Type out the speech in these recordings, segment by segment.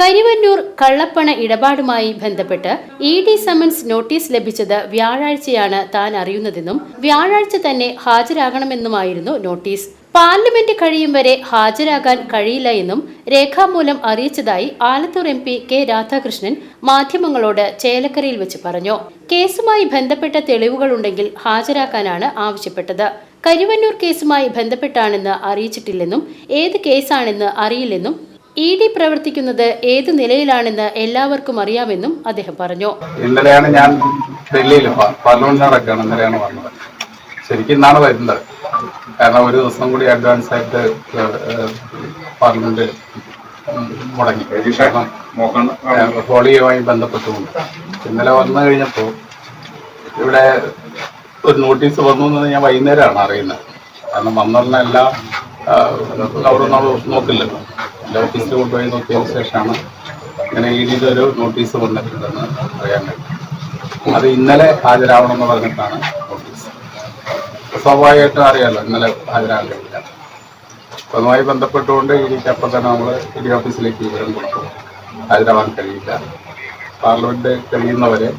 കരിവന്നൂർ കള്ളപ്പണ ഇടപാടുമായി ബന്ധപ്പെട്ട് ഇ ഡി സമൻസ് നോട്ടീസ് ലഭിച്ചത് വ്യാഴാഴ്ചയാണ് താൻ അറിയുന്നതെന്നും വ്യാഴാഴ്ച തന്നെ ഹാജരാകണമെന്നുമായിരുന്നു നോട്ടീസ്. പാർലമെന്റ് കഴിയും വരെ ഹാജരാകാൻ കഴിയില്ല എന്നും രേഖാമൂലം അറിയിച്ചതായി Alathur M P K Radhakrishnan മാധ്യമങ്ങളോട് ചേലക്കരയിൽ വെച്ച് പറഞ്ഞു. കേസുമായി ബന്ധപ്പെട്ട തെളിവുകളുണ്ടെങ്കിൽ ഹാജരാക്കാനാണ് ആവശ്യപ്പെട്ടത്. കരുവന്നൂർ കേസുമായി ബന്ധപ്പെട്ടാണെന്ന് അറിയിച്ചിട്ടില്ലെന്നും ഏത് കേസാണെന്ന് അറിയില്ലെന്നും ഇ ഡി പ്രവർത്തിക്കുന്നത് ഏത് നിലയിലാണെന്ന് എല്ലാവർക്കും അറിയാമെന്നും അദ്ദേഹം പറഞ്ഞു. ഇന്നലെയാണ് ഞാൻ ഡൽഹിയിൽ പതിനൊന്നാറൊക്കെയാണ് ഇന്നലെയാണ് വന്നത്. ശരിക്കും ഇന്നാണ് വരുന്നത്. കാരണം ഒരു ദിവസം കൂടി അഡ്വാൻസ് ആയിട്ട് പാർലമെന്റ് മുടങ്ങി. ഹോളിയുമായി ബന്ധപ്പെട്ടുകൊണ്ട്. ഇന്നലെ വന്നു കഴിഞ്ഞപ്പോൾ ഇവിടെ ഒരു നോട്ടീസ് വന്നു എന്ന് ഞാൻ വൈകുന്നേരമാണ് അറിയുന്നത്. കാരണം വന്നുള്ള എല്ലാ അവിടെ നമ്മൾ നോക്കില്ലല്ലോ. ഓഫീസിൽ കൊണ്ടുപോയി നോക്കിയതിന് ശേഷമാണ് ഇങ്ങനെ ഇ ഡിയുടെ ഒരു നോട്ടീസ് വന്നിട്ടുണ്ടെന്ന് അറിയാൻ കഴിയും. അത് ഇന്നലെ ഹാജരാവണം എന്ന് പറഞ്ഞിട്ടാണ് നോട്ടീസ്. സ്വാഭാവികമായിട്ടും അറിയാമല്ലോ ഇന്നലെ ഹാജരാകാൻ കഴിയില്ല അതുമായി ബന്ധപ്പെട്ടുകൊണ്ട് ഇ ഡിക്ക് അപ്പം തന്നെ നമ്മൾ ഇ ഡി ഓഫീസിലേക്ക് വിവരം കൊടുത്തു. ഹാജരാവാൻ കഴിയില്ല. പാർലമെന്റ് കഴിയുന്നവരെ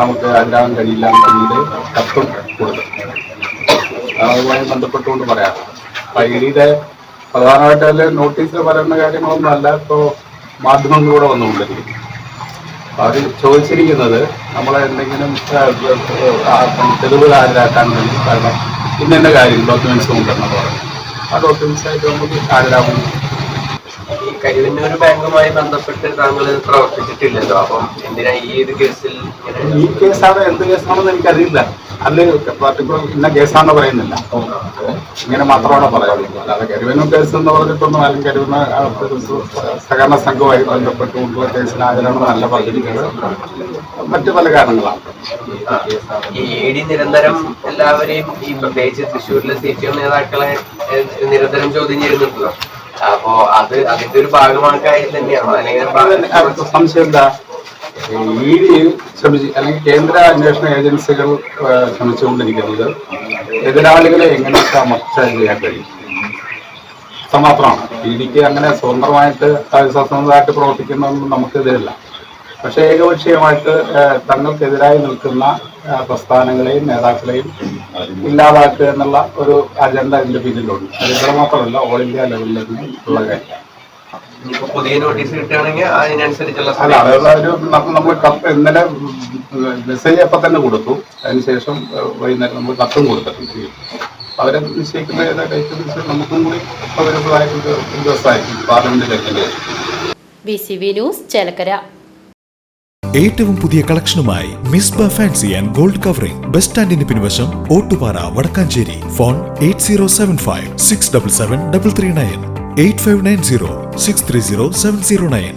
നമുക്ക് ഹാജരാകാൻ കഴിയില്ല എന്ന് പിന്നീട് കത്തും കൊടുത്തു. അതുമായി ബന്ധപ്പെട്ടുകൊണ്ട് പറയാം. അപ്പൊ ഇ ഡിയുടെ പ്രധാനമായിട്ട് അതിൽ നോട്ടീസിൽ പറയുന്ന കാര്യങ്ങളൊന്നും അല്ല. ഇപ്പോൾ മാധ്യമങ്ങളിലൂടെ വന്നുകൊണ്ടിരിക്കുന്നു. അവർ ചോദിച്ചിരിക്കുന്നത് നമ്മളെ എന്തെങ്കിലും തെളിവ് ഹാജരാക്കാൻ വേണ്ടി കാരണം ഇന്ന കാര്യം ഡോക്യുമെന്റ്സ് കൊണ്ടുവരണം പറഞ്ഞു ആ ഡോക്യുമെന്റ്സ് ആയിട്ട് നമുക്ക് ഹാജരാകും ഈ കരുവന്നൂർ ബാങ്കുമായി ബന്ധപ്പെട്ട് താങ്കൾ പ്രവർത്തിച്ചിട്ടില്ലല്ലോ. അപ്പം എന്തിനാ ഈ ഒരു കേസിൽ ഇങ്ങനെ ഈ കേസാണ് എന്ത് കേസാണെന്ന് എനിക്കറിയില്ല. അതിൽ പർട്ടിക്കുലർ ഇന്ന കേസാണെന്ന് പറയുന്നില്ല. ഇങ്ങനെ മാത്രമാണ് പറയുന്നത് അല്ലാതെ കരുവനു കേസ് എന്ന് പറഞ്ഞിട്ടൊന്നും അല്ലെങ്കിൽ കരുവന സഹകരണ സംഘവുമായി ബന്ധപ്പെട്ടുകൊണ്ടുള്ള നല്ല ഹാജരാണെന്നല്ല പറഞ്ഞിരിക്കുന്നത് മറ്റു പല കാരണങ്ങളാണ്. ഈ ഇ നിരന്തരം എല്ലാവരെയും ഈ പ്രത്യേകിച്ച് തൃശ്ശൂരിലെ സി പി എം നേതാക്കളെ നിരന്തരം ചോദ്യം ചെയ്യുന്നുണ്ടല്ലോ അപ്പോ അത് അതിന്റെ ഒരു ഭാഗമാക്കായി തന്നെയാണോ? അല്ലെങ്കിൽ സംശയം എന്താ? ഇ ഡി അല്ലെങ്കിൽ കേന്ദ്ര അന്വേഷണ ഏജൻസികൾ ശ്രമിച്ചുകൊണ്ടിരിക്കുന്നത് എതിരാളികളെ എങ്ങനെ അമർച്ച ചെയ്യാൻ കഴിയും? മാത്രമാണ് ഇ ഡിക്ക് അങ്ങനെ സ്വതന്ത്രമായിട്ട് സ്വതന്ത്രമായിട്ട് പ്രവർത്തിക്കുന്നതൊന്നും നമുക്ക് ഇതില്ല പക്ഷേ ഏകപക്ഷീയമായിട്ട് തങ്ങൾക്കെതിരായി നിൽക്കുന്ന പ്രസ്ഥാനങ്ങളെയും നേതാക്കളെയും ഇല്ലാതാക്കുക എന്നുള്ള ഒരു അജണ്ട ഇതിന്റെ പിന്നിലുണ്ട്. അത് മാത്രമല്ല ഓൾ ഇന്ത്യ ലെവലിൽ ഉള്ള കാര്യം ഇനിയിപ്പോ പുതിയ നോട്ടീസ് കിട്ടുകയാണെങ്കിൽ അതിനനുസരിച്ചുള്ള അല്ല അതായത് നമ്മൾ കത്ത് ഇന്നലെ മെസ്സേജ് അപ്പം തന്നെ കൊടുത്തു. അതിനുശേഷം വൈകുന്നേരം നമ്മൾ കത്തും കൊടുത്തിട്ടുണ്ട് അവരെ നിശ്ചയിക്കുന്ന ഏതാ ഡേറ്റ് നിശ്ചയിച്ച് നമുക്കും കൂടി അവൈലബിളായിട്ട് ഒരു ദിവസമായിരിക്കും. പാർലമെന്റ് കഴിഞ്ഞ B C V news Chelakkara. ഏറ്റവും പുതിയ കളക്ഷനുമായി Misba fancy and gold covering. Bus സ്റ്റാൻഡിന് പിൻവശം Ottupara Vadakkanchery. Phone eight zero seven five six double seven double three nine. Eight five nine zero six three zero seven zero nine